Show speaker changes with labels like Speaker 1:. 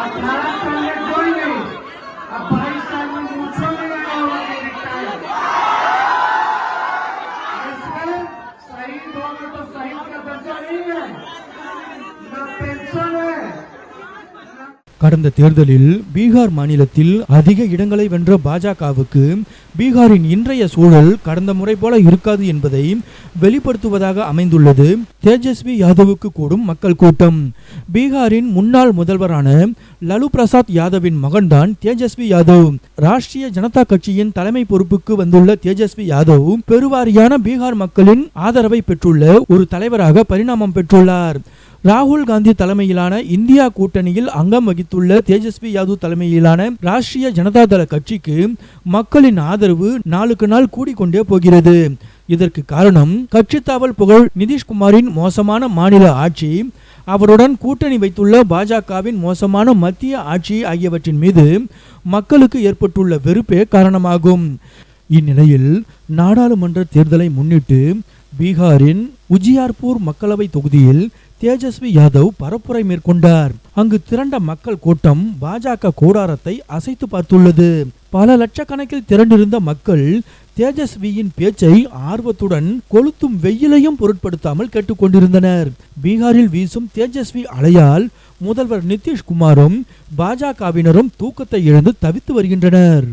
Speaker 1: अब साल में कोई नहीं। अब साल में मुझसे में लगा हुआ है दिखता है। इसमें शहीद होगा तो शहीद का दर्जा नहीं है।
Speaker 2: கடந்த தேர்தலில் பீகார் மாநிலத்தில் அதிக இடங்களை வென்ற பாஜகவுக்கு பீகாரின் இன்றைய சூழல் கடந்த முறை போல இருக்காது என்பதை வெளிப்படுத்துவதாக அமைந்துள்ளது. தேஜஸ்வி யாதவுக்கு கூடும் மக்கள் கூட்டம். பீகாரின் முன்னாள் முதல்வரான லலு பிரசாத் யாதவின் மகன்தான் தேஜஸ்வி யாதவ். ராஷ்டிரிய ஜனதா கட்சியின் தலைமை பொறுப்புக்கு வந்துள்ள தேஜஸ்வி யாதவ் பெருவாரியான பீகார் மக்களின் ஆதரவை பெற்றுள்ள ஒரு தலைவராக பரிணாமம் பெற்றுள்ளார். ராகுல் காந்தி தலைமையிலான இந்தியா கூட்டணியில் அங்கம் வகித்துள்ள தேஜஸ்வி யாதவ் தலைமையிலான ராஷ்டிரிய ஜனதா தள கட்சிக்கு மக்களின் ஆதரவு நாளுக்கு நாள் கூடிக்கொண்டே போகிறது. இதற்கு காரணம் கட்சி தாவல் புகழ் நிதிஷ்குமாரின் மோசமான மாநில ஆட்சி அவருடன் கூட்டணி வைத்துள்ள பாஜகவின் மோசமான மத்திய ஆட்சி ஆகியவற்றின் மீது மக்களுக்கு ஏற்பட்டுள்ள வெறுப்பே காரணமாகும். இந்நிலையில் நாடாளுமன்ற தேர்தலை முன்னிட்டு பீகாரின் உஜியார்பூர் மக்களவை தொகுதியில் தேஜஸ்வி யாதவ் பரப்புரை மேற்கொண்டார். அங்கு திரண்ட மக்கள் கூட்டம் பாஜக கூடாரத்தை அசைத்து பார்த்துள்ளது. பல லட்சக்கணக்கில் திரண்டிருந்த மக்கள் தேஜஸ்வியின் பேச்சை ஆர்வத்துடன் கொளுத்தும் வெயிலையும் பொருட்படுத்தாமல் கேட்டுக்கொண்டிருந்தனர். பீகாரில் வீசும் தேஜஸ்வி அலையால் முதல்வர் நிதிஷ்குமாரும் பாஜகவினரும் தூக்கத்தை இழந்து தவித்து வருகின்றனர்.